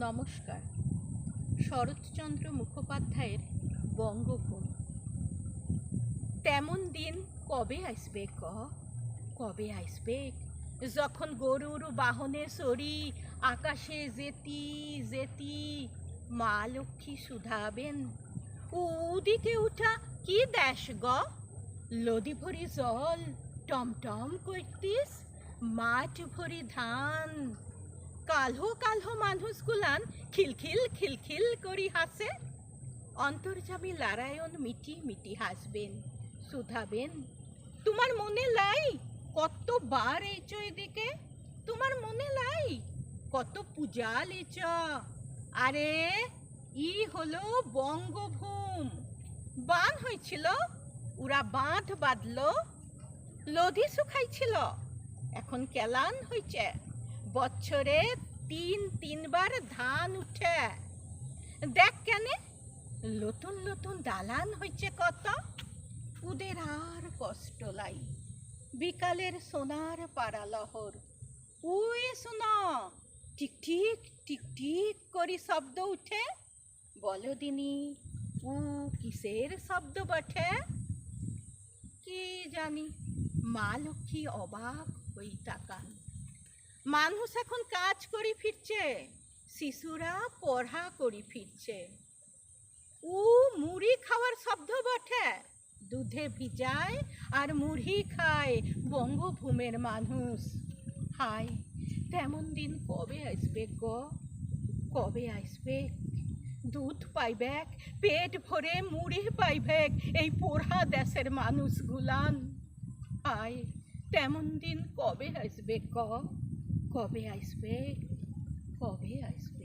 নমস্কার। শরৎচন্দ্র মুখোপাধ্যায়ের বঙ্গভূমি। তেমন দিন কবে আসবে ক? কবে আসবে? যখন গরুর বাহনে সরি, আকাশে যেতি যেতি, মা লক্ষ্মী শুধাবেন। উদিকে উঠা কি দেশ গ? লদি ভরি জল, টমটম করতিস, মাঠ ভরি ধান। কালহো কালহো মানুষগুলান খিলখিল খিলখিল করি হাসে। অন্তর্জামী লারায়ণ মিটি মিটি হাসবেন, শুধাবেন। তোমার মনে লাই কত কতবার এইচ এদিকে? তোমার মনে লাই কত পূজা লেচ আরে, ই হলো বঙ্গভূম। বান হয়েছিল ওরা বাঁধ বাঁধলো, লোধি শুকাইছিল, এখন কেলান হয়েছে বছরে তিন, তিনবার ধান উঠে। দেখ কেনে, নতুন নতুন দালান হয়েছে কত। উদের আর কষ্ট লাই বিকালের সোনার পাড়ালহর উই শোনা, টিক টিক টিক টিক করি শব্দ উঠে। বলো দিনি উ কিসের শব্দ বটে? কি জানি, মা লক্ষ্মী অবাক হই তাকান মানুষ এখন কাজ করি ফিরছে, শিশুরা পড়া করি ফিরছে। উ মুড়ি খাওয়ার শব্দ বটে, দুধে ভিজায় আর মুড়ি খায় বঙ্গভূমের মানুষ। হায় তেমন দিন কবে আসবে গ? কবে আসবে? দুধ পাইবেক পেট ভরে মুড়ি পাইবেক এই পোড়া দেশের মানুষগুলান। হায় তেমন দিন কবে আসবে ক Kobe, I swear. Kobe, I swear.